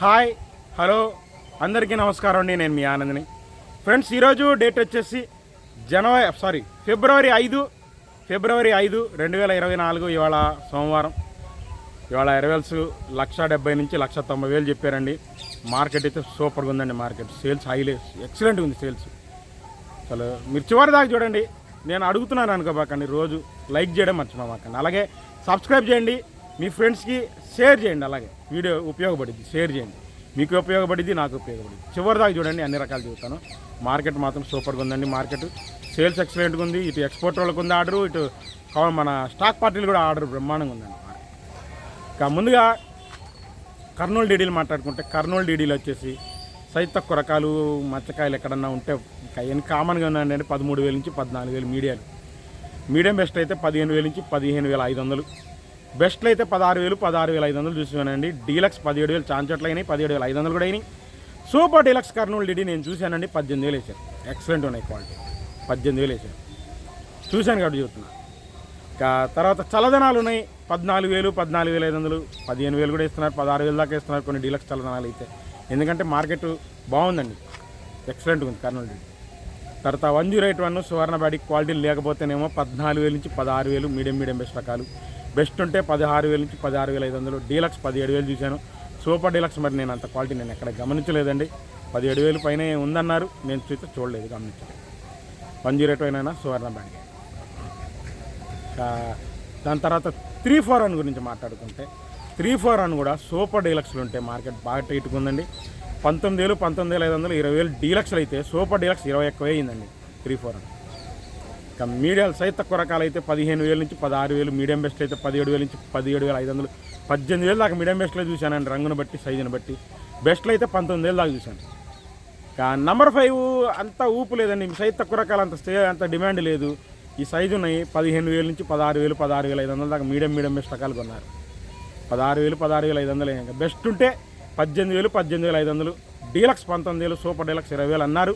Hi hello అందరికీ నమస్కారం అండి నేను మీ ఆనందని. ఫ్రెండ్స్ ఈరోజు డేట్ వచ్చేసి జనవరి సారీ ఫిబ్రవరి ఐదు ఫిబ్రవరి ఐదు రెండు వేల ఇరవై నాలుగు ఇవాళ సోమవారం. ఇవాళ ఎరవేల్స్ లక్ష డెబ్బై నుంచి లక్ష తొంభై వేలు చెప్పారండి. మార్కెట్ అయితే సూపర్గా ఉందండి మార్కెట్. సేల్స్ హైలే ఎక్సలెంట్గా ఉంది సేల్స్. అసలు మీరు చివరి దాకా చూడండి నేను అడుగుతున్నాను అనుకోబాకండి రోజు లైక్ చేయడం మర్చిపోమాకండి. అలాగే సబ్స్క్రైబ్ చేయండి మీ ఫ్రెండ్స్కి షేర్ చేయండి అలాగే. వీడియో ఉపయోగపడింది షేర్ చేయండి. మీకు ఉపయోగపడింది నాకు ఉపయోగపడింది చివరి దాకా చూడండి అన్ని రకాలు చూస్తాను. మార్కెట్ మాత్రం సూపర్గా ఉందండి మార్కెట్. సేల్స్ ఎక్సలెంట్గా ఉంది. ఇటు ఎక్స్పోర్ట్ వాళ్ళకు ఉంది ఆర్డర్ ఇటు మన స్టాక్ పార్టీలు కూడా ఆర్డర్ బ్రహ్మాండంగా ఉందండి ఇక ముందుగా కర్నూలు డీడీలు మాట్లాడుకుంటే కర్నూలు డీడీలు వచ్చేసి సైజ్ తక్కువ రకాలు మచ్చకాయలు ఎక్కడన్నా ఉంటే అవన్నీ కామన్గా ఉన్నాయండి అంటే పదమూడు వేల నుంచి పద్నాలుగు వేలు మీడియాలు. మీడియం బెస్ట్ అయితే పదిహేను వేల నుంచి పదిహేను వేల ఐదు వందలు. బెస్ట్లు అయితే పదహారు వేలు పదహారు వేల ఐదు వందలు చూసానండి డీలక్స్ పదిహేడు వేలు చాంచట్లు అయినాయి పదిహేడు వేల ఐదు వందలు కూడా అయినాయి. సూపర్ డీలక్స్ కర్నూలు డీడీ నేను చూశానండి పద్దెనిమిది వేలు వేసాను ఎక్సలెంట్ ఉన్నాయి క్వాలిటీ. పద్దెనిమిది వేలు వేసాను చూశాను కాబట్టి చెబుతున్నా ఇంకా తర్వాత చల్లదనాలు ఉన్నాయి. పద్నాలుగు వేలు పద్నాలుగు వేల ఐదు వందలు పదిహేను వేలు కూడా ఇస్తున్నారు పదహారు వేలు దాకా ఇస్తున్నారు కొన్ని డీలక్స్ చల్లదనాలు అయితే. ఎందుకంటే మార్కెట్ బాగుందండి. ఎక్సలెంట్గా ఉంది కర్నూలు డీడీ. తర్వాత one zero eight one Suvarna body quality లేకపోతేనేమో పద్నాలుగు వేలు నుంచి పదహారు వేలు మీడియం మీడియం బెస్ట్ రకాలు. బెస్ట్ ఉంటే పదహారు వేల నుంచి పదహారు వేల ఐదు వందలు డీలక్స్ పదిహేడు వేలు చూశాను. సూపర్ డీలక్స్ మరి నేను అంత క్వాలిటీ నేను ఎక్కడ గమనించలేదండి. పదిహేడు వేలు పైన ఉందన్నారు నేను చూస్తే చూడలేదు గమనించలేదు. వన్ జీరో ఎయిట్ అయినా సువర్ణ బ్యాంక్. దాని తర్వాత త్రీ ఫోర్ వన్ గురించి మాట్లాడుకుంటే త్రీ ఫోర్ వన్ కూడా సూపర్ డీలక్స్లు ఉంటాయి మార్కెట్ బాగా టైట్గా ఉందండి. పంతొమ్మిది వేలు పంతొమ్మిది వేల ఐదు వందలు ఇరవై వేలు డీలక్స్లు అయితే సూపర్ డీలక్స్ ఇరవై ఎక్కువ అయిందండి త్రీ ఫోర్ వన్. మీడియాలు సైత తక్కువ అయితే పదిహేను వేల నుంచి పదహారు వేలు మీడియం బెస్ట్ అయితే పదిహేడు వేల నుంచి పదిహేడు వేల ఐదు వందలు. పద్దెనిమిది వేలు దాకా మీడియం బెస్ట్లో చూశానండి రంగును బట్టి సైజుని బట్టి. బెస్ట్లో అయితే పంతొమ్మిది వేలు దాకా చూశాను. ఇంకా నంబర్ ఫైవ్ అంత ఊపు లేదండి సైజ్ తక్కువ రకాలు అంత స్టే అంత డిమాండ్ లేదు. ఈ సైజు ఉన్నాయి పదిహేను వేల నుంచి పదహారు వేలు పదహారు వేల ఐదు వందల దాకా మీడియం మీడియం బెస్ట్ రకాలు కొన్నారు. పదహారు వేలు పదహారు వేల ఐదు వందలు ఇంకా. బెస్ట్ ఉంటే పద్దెనిమిది వేలు పద్దెనిమిది వేల ఐదు వందలు. డీలక్స్ పంతొమ్మిది వేలు సూపర్ డీలక్స్ ఇరవై వేలు అన్నారు.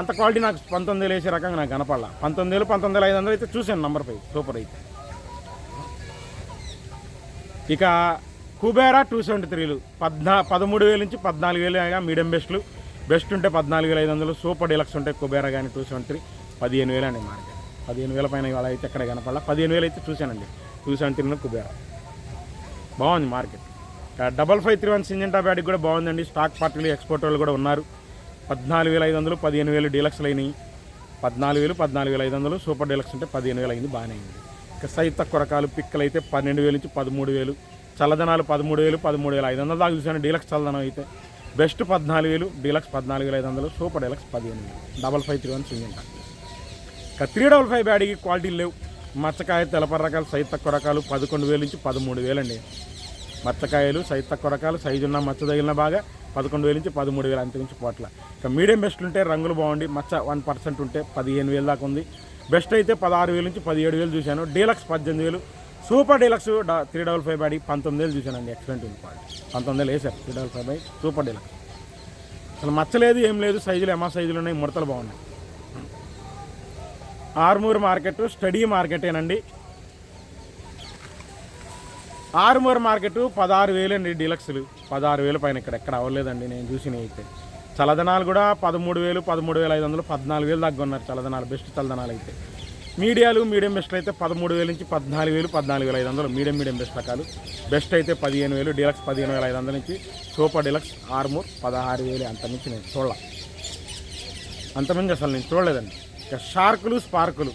అంత క్వాలిటీ నాకు పంతొమ్మిది వేలు వేసే రకంగా నాకు కనపడాల. పంతొమ్మిది వేలు పంతొమ్మిది వేల ఐదు వందలు అయితే చూశాను నంబర్ ఫైవ్ సూపర్ అయితే. ఇక కుబేరా టూ సెవెంటీ త్రీలు పద్నా పదమూడు వేల నుంచి పద్నాలుగు వేలు మీడియం బెస్ట్లు బెస్ట్ ఉంటే పద్నాలుగు వేల ఐదు వందలు సూపర్ డీలక్స్ ఉంటే కుబేరా కానీ టూ సెవెంటీ త్రీ పదిహేను వేలు అండి మార్కెట్ పదిహేను వేల పైన ఇవాళ అయితే ఎక్కడ కనపడాల. పదిహేను వేలు అయితే చూశానండి టూ సెవెంటీ త్రీలో కుబేరా. బాగుంది market double five three one Syngenta బ్యాడ్కి కూడా బాగుందండి. స్టాక్ పార్టీలు ఎక్స్పోర్ట్ వాళ్ళు కూడా ఉన్నారు. పద్నాలుగు వేల ఐదు వందలు పదిహేను వేలు డీలక్స్లు అయినాయి పద్నాలుగు వేలు పద్నాలుగు వేల ఐదు వందలు సూపర్ డీలక్స్ అంటే పదిహేను వేలు అయింది బాగానే అయింది. ఇక సైజ్ తక్కువ రకాలు పిక్కలు అయితే పన్నెండు వేలు నుంచి పదమూడు వేలు. చల్లదనాలు పదమూడు వేలు పదమూడు వేల ఐదు వందలు దాకా చూసాను డీలక్స్ చల్లదనం అయితే. బెస్ట్ పద్నాలుగు వేలు డీలక్స్ పద్నాలుగు వేల ఐదు వందలు సూపర్ డీలక్స్ పదిహేను వేలు. Double five three one single ఇక త్రీ డబల్ ఫైవ్ బ్యాడీకి క్వాలిటీలు లేవు. మచ్చకాయ తెలపర రకాలు సైజ్ తక్కువ రకాలు పదకొండు వేలు నుంచి పదమూడు వేలండి. మచ్చకాయలు సైజ్ తక్కువ రకాలు సైజు ఉన్న మచ్చ తగిలిన బాగా. పదకొండు వేలు నుంచి పదమూడు వేలు అంత నుంచి పోట్ల. ఇక మీడియం బెస్ట్ ఉంటే రంగులు బాగుండి మచ్చ వన్ పర్సెంట్ ఉంటే పదిహేను వేలు దాకా ఉంది. బెస్ట్ అయితే పదహారు వేలు నుంచి పదిహేడు వేలు చూశాను. డీలక్స్ పద్దెనిమిది వేలు. Super deluxe three double five body పంతొమ్మిది వేలు చూశానండి ఎక్సలెంట్ ఉంది క్వాలిటీ పంతొమ్మిది వేలు వేసారు three double five by super deluxe. అసలు మచ్చలేదు ఏం లేదు. సైజులు ఎమా సైజులు ఉన్నాయి. ముడతలు బాగున్నాయి. ఆర్మూర్ మార్కెట్ స్టడీ మార్కెటేనండి. ఆరుమూర మార్కెట్ పదహారు వేలండి డీలక్స్లు. పదహారు వేలు పైన ఇక్కడ ఎక్కడ అవ్వలేదండి నేను చూసినవి అయితే. చల్లదనాలు కూడా పదమూడు వేలు పదమూడు వేల ఐదు వందలు పద్నాలుగు వేలు దాకా ఉన్నారు చల్లదనాలు బెస్ట్ చల్లదనాలు అయితే. మీడియాలు మీడియం బెస్ట్ అయితే పదమూడు వేల నుంచి పద్నాలుగు వేలు పద్నాలుగు వేల ఐదు వందలు మీడియం మీడియం బెస్ట్ రకాలు. బెస్ట్ అయితే పదిహేను వేలు డీలక్స్ పదిహేను వేల ఐదు వందల నుంచి సూపర్ డీలక్స్ ఆర్మూర్ పదహారు వేలు అంత నుంచి నేను చూడాల. అంతమంది అసలు నేను చూడలేదండి. ఇక షార్కులు స్పార్కులు.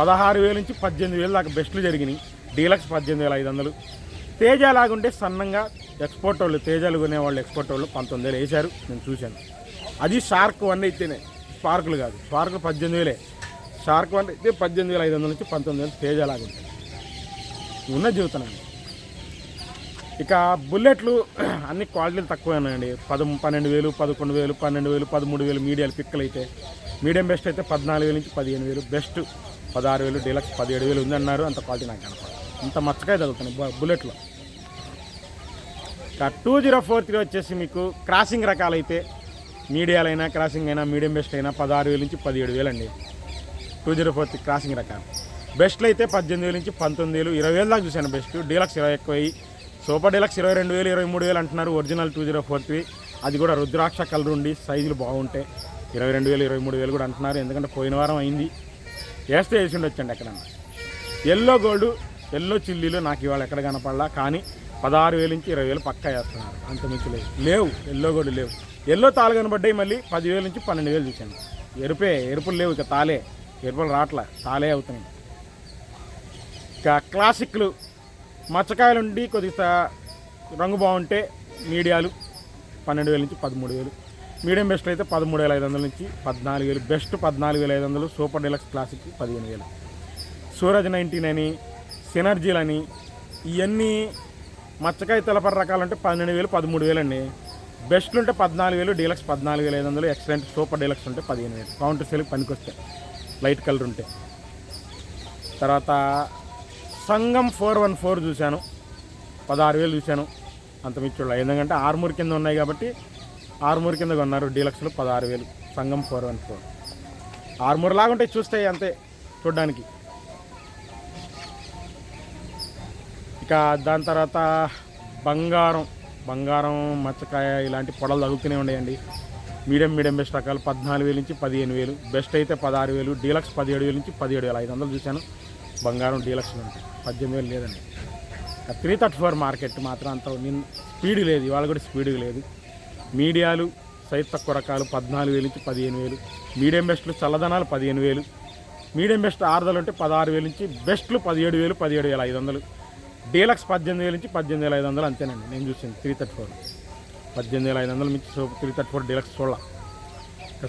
పదహారు వేల నుంచి పద్దెనిమిది వేలు దాకా బెస్ట్లు జరిగినాయి. డీలక్స్ పద్దెనిమిది వేల ఐదు వందలు. తేజ లాగుంటే సన్నంగా ఎక్స్పోర్ట్ వాళ్ళు తేజాలు కొనేవాళ్ళు ఎక్స్పోర్ట్ వాళ్ళు పంతొమ్మిది వేలు వేశారు. నేను చూశాను. అది షార్క్ వన్ అయితేనే. స్పార్కులు కాదు. స్పార్కులు పద్దెనిమిది వేలే. షార్క్ వన్ అయితే పద్దెనిమిది వేల ఐదు వందల నుంచి పంతొమ్మిది వేలు తేజ లాగుంటాయి ఉన్న జీవితం ఇక బుల్లెట్లు అన్ని క్వాలిటీలు తక్కువేనండి పద పన్నెండు వేలు పదకొండు వేలు పన్నెండు వేలు పదమూడు వేలు మీడియాలు పిక్కలు అయితే. మీడియం బెస్ట్ అయితే పద్నాలుగు వేలు నుంచి పదిహేను వేలు. బెస్ట్ పదహారు వేలు డీలక్స్ పదిహేడు వేలు ఉందన్నారు. అంత క్వాలిటీ నాకు కనపడదు. అంత మచ్చకాయ తగులుతున్నాయి బుల్లెట్లో. టూ జీరో ఫోర్ త్రీ వచ్చేసి మీకు క్రాసింగ్ రకాలైతే మీడియాలైనా క్రాసింగ్ అయినా మీడియం బెస్ట్ అయినా పదహారు వేలు నుంచి పదిహేడు వేలు అండి. Two zero four three crossing రకాలు. బెస్ట్లు అయితే పద్దెనిమిది వేలు నుంచి పంతొమ్మిది వేలు ఇరవై వేలు దాకా చూశాను బెస్ట్. డీలక్స్ ఇరవై ఎక్కువ సూపర్ డీలక్స్ ఇరవై రెండు వేలు ఇరవై మూడు వేలు అంటున్నారు original two zero four three. అది కూడా రుద్రాక్ష కలర్ ఉండి సైజులు బాగుంటాయి ఇరవై రెండు వేలు ఇరవై మూడు వేలు కూడా అంటున్నారు. ఎందుకంటే పోయిన వారం అయింది. వేస్తే వేసి ఉండొచ్చండి ఎక్కడన్నా. ఎల్లో గోల్డ్ ఎల్లో చిల్లీలు నాకు ఇవాళ ఎక్కడ కనపడలా కానీ పదహారు వేలు నుంచి ఇరవై వేలు పక్కా వేస్తున్నారు. అంత మించి లేవు లేవు. ఎల్లో కూడా లేవు. ఎల్లో తాలు కనబడ్డాయి మళ్ళీ పదివేలు నుంచి పన్నెండు వేలు చూశాను. ఎరుపే ఎరుపులు లేవు ఇక తాలే ఎరుపులు రావట్లే. తాలే అవుతున్నాయి. ఇక క్లాసిక్లు. మచ్చకాయలు ఉండి కొద్దిగా రంగు బాగుంటే మీడియాలు పన్నెండు వేల నుంచి పదమూడు వేలు. మీడియం బెస్ట్ అయితే పదమూడు వేల ఐదు వందల నుంచి పద్నాలుగు వేలు. బెస్ట్ పద్నాలుగు వేల ఐదు వందలు సూపర్ డీలక్స్ క్లాసిక్ పదిహేను వేలు. సూరజ్ నైన్టీన్ అని సినర్జీలు అని ఇవన్నీ మచ్చకాయ తెలపర రకాలు అంటే పన్నెండు వేలు పదమూడు వేలు అండి బెస్ట్లు ఉంటే పద్నాలుగు వేలు డీలక్స్ పద్నాలుగు వేల ఐదు వందలు ఎక్సలెంట్ సూపర్ డీలక్స్ ఉంటే పదిహేను వేలు. కౌంటర్ సేల్కి పనికొస్తాయి. లైట్ కలర్ ఉంటే. తర్వాత సంగం ఫోర్ వన్ ఫోర్ చూశాను. పదహారు వేలు చూశాను. అంత మిచ్చుడు ఎందుకంటే ఆర్మూర్ కింద ఉన్నాయి కాబట్టి ఆర్మూర్ కింద కొన్నారు డీలక్స్లో పదహారు వేలు. Sangam four one four. Armoor లాగా ఉంటాయి చూస్తే అంతే చూడడానికి. ఇక దాని తర్వాత బంగారం బంగారం మచ్చకాయ ఇలాంటి పొడలు తగులుతూనే ఉన్నాయండి మీడియం మీడియం బెస్ట్ రకాలు పద్నాలుగు వేలు నుంచి పదిహేను వేలు. బెస్ట్ అయితే పదహారు వేలు డీలక్స్ పదిహేడు వేలు నుంచి పదిహేడు వేల. ఐదు వందలు చూశాను. బంగారం డీలక్స్ ఉంటాయి పద్దెనిమిది వేలు లేదండి. త్రీ థర్టీ ఫోర్ మార్కెట్ మాత్రం అంత నిన్ స్పీడ్ లేదు. ఇవాళ కూడా స్పీడ్ లేదు. మీడియాలు సైజ్ తక్కువ రకాలు పద్నాలుగు వేలు నుంచి పదిహేను వేలు. మీడియం బెస్ట్లు చల్లదనాలు పదిహేను వేలు. మీడియం బెస్ట్ ఆరుదలు ఉంటే పదహారు వేలు నుంచి బెస్ట్లు పదిహేడు వేలు పదిహేడు వేల ఐదు వందలు. డీలక్స్ పద్దెనిమిది వేల నుంచి పద్దెనిమిది వేల ఐదు వందలు అంతేనండి. నేను చూసింది త్రీ థర్టీ ఫోర్. పద్దెనిమిది వేల ఐదు వందలు మించి super three thirty four deluxe చూడాల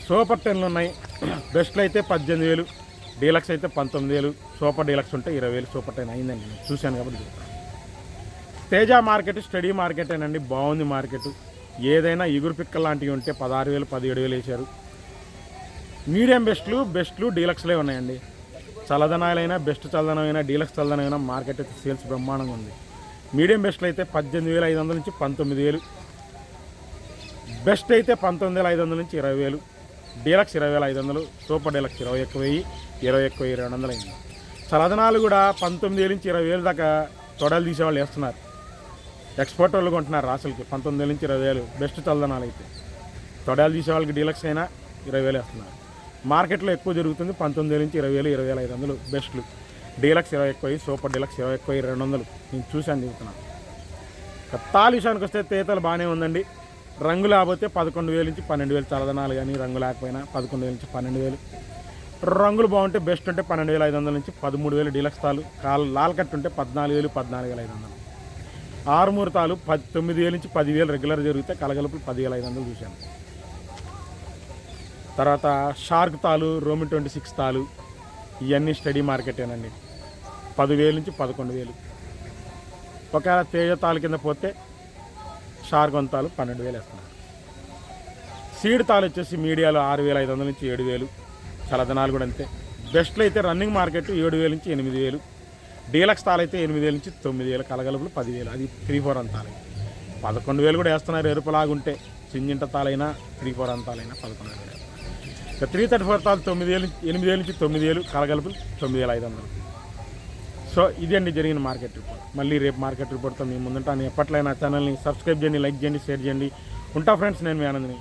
సూపర్ టెన్లు ఉన్నాయి. బెస్ట్లు అయితే పద్దెనిమిది వేలు డీలక్స్ అయితే పంతొమ్మిది వేలు సూపర్ డీలక్స్ ఉంటే ఇరవై వేలు సూపర్ టెన్ అయిందండి. నేను చూశాను కాబట్టి చెప్తాను. తేజ మార్కెట్ స్టడీ మార్కెట్ అండి బాగుంది మార్కెట్. ఏదైనా ఇగురు పిక్కలు లాంటివి ఉంటే పదహారు వేలు పదిహేడు వేలు వేశారు. మీడియం బెస్ట్లు బెస్ట్లు డీలక్స్లే ఉన్నాయండి. చల్లదనాలైనా బెస్ట్ చల్లదనమైనా డీలక్స్ చల్లదనమైనా మార్కెట్ అయితే సేల్స్ బ్రహ్మాండంగా ఉంది. మీడియం బెస్ట్లు అయితే పద్దెనిమిది వేల ఐదు వందల నుంచి పంతొమ్మిది వేలు. బెస్ట్ అయితే పంతొమ్మిది వేల ఐదు వందల నుంచి ఇరవై వేలు. డీలక్స్ ఇరవై వేల ఐదు వందలు సూపర్ డీలక్స్ ఇరవై ఎక్కువ వెయ్యి ఇరవై ఎక్కువ వెయ్యి రెండు వందలు అయింది. చలదనాలు కూడా పంతొమ్మిది వేల నుంచి ఇరవై వేలు దాకా తొడలు తీసేవాళ్ళు వేస్తున్నారు. ఎక్స్పోర్ట్ వాళ్ళు కొంటున్నారు రాసులకి పంతొమ్మిది వేల నుంచి ఇరవై వేలు. బెస్ట్ చల్లదనాలు అయితే. తొడలు తీసే వాళ్ళకి డీలక్స్ అయినా ఇరవై వేలు వేస్తున్నారు. మార్కెట్లో ఎక్కువ జరుగుతుంది. పంతొమ్మిది వేల నుంచి ఇరవై వేలు ఇరవై వేల ఐదు వందలు బెస్ట్లు. డీలక్స్ ఇరవై ఎక్కువ సూపర్ డీలక్స్ ఇరవై ఎక్కువ రెండు వందలు. నేను చూశాను చెబుతున్నాను ఇక విషయానికి వస్తే తేతలు బాగానే ఉందండి. రంగు లేకపోతే పదకొండు వేలు నుంచి పన్నెండు వేలు చల్లదనాలు కానీ రంగు లేకపోయినా పదకొండు వేల నుంచి పన్నెండు వేలు. రంగులు బాగుంటే బెస్ట్ ఉంటే పన్నెండు వేల ఐదు వందల నుంచి పదమూడు వేలు డీలక్స్ తాలు కాల్ లాల్ కట్ ఉంటే పద్నాలుగు వేలు పద్నాలుగు వేల ఐదు వందలు. ఆరుమూరు తాలు పది తొమ్మిది వేల నుంచి పదివేలు రెగ్యులర్ జరిగితే కలగలుపులు పదివేల ఐదు వందలు చూశాను. తర్వాత షార్క్ తాలు రోమి ట్వంటీ సిక్స్ తాలు ఇవన్నీ స్టడీ మార్కెటేనండి. పదివేలు నుంచి పదకొండు వేలు. ఒకవేళ తేజ తాలు కింద పోతే షార్క్ వంతాలు పన్నెండు వేలు వేస్తున్నారు. సీడ్ తాలు వచ్చేసి మీడియాలో ఆరు వేల ఐదు వందల నుంచి ఏడు వేలు. చలదనాలు కూడా అంతే. బెస్ట్లో అయితే రన్నింగ్ మార్కెట్ ఏడు వేల నుంచి ఎనిమిది వేలు. డీలక్స్ తాలు అయితే ఎనిమిది వేల నుంచి తొమ్మిది వేలు కలగలుపులు పదివేలు అది త్రీ ఫోర్ అంతాలు పదకొండు వేలు కూడా వేస్తున్నారు ఎరుపులాగుంటే చింజింట తాలైనా త్రీ ఫోర్ అంతాలైనా పదకొండు వేలు. వేస్తున్నారు ఇక త్రీ థర్టీ ఫోర్ తాలు తొమ్మిది వేలు ఎనిమిది వేల నుంచి తొమ్మిది వేలు కలగలుపులు తొమ్మిది వేల ఐదు వందలు. సో ఇది అండి జరిగిన మార్కెట్ రిపోర్ట్. మళ్ళీ రేపు మార్కెట్ రిపోర్ట్తో మీ ముందుంటాను. ఎప్పట్లైనా ఛానల్ని సబ్స్క్రైబ్ చేయండి లైక్ చేయండి షేర్ చేయండి. ఉంటా ఫ్రెండ్స్ నేను మీ ఆనందిని.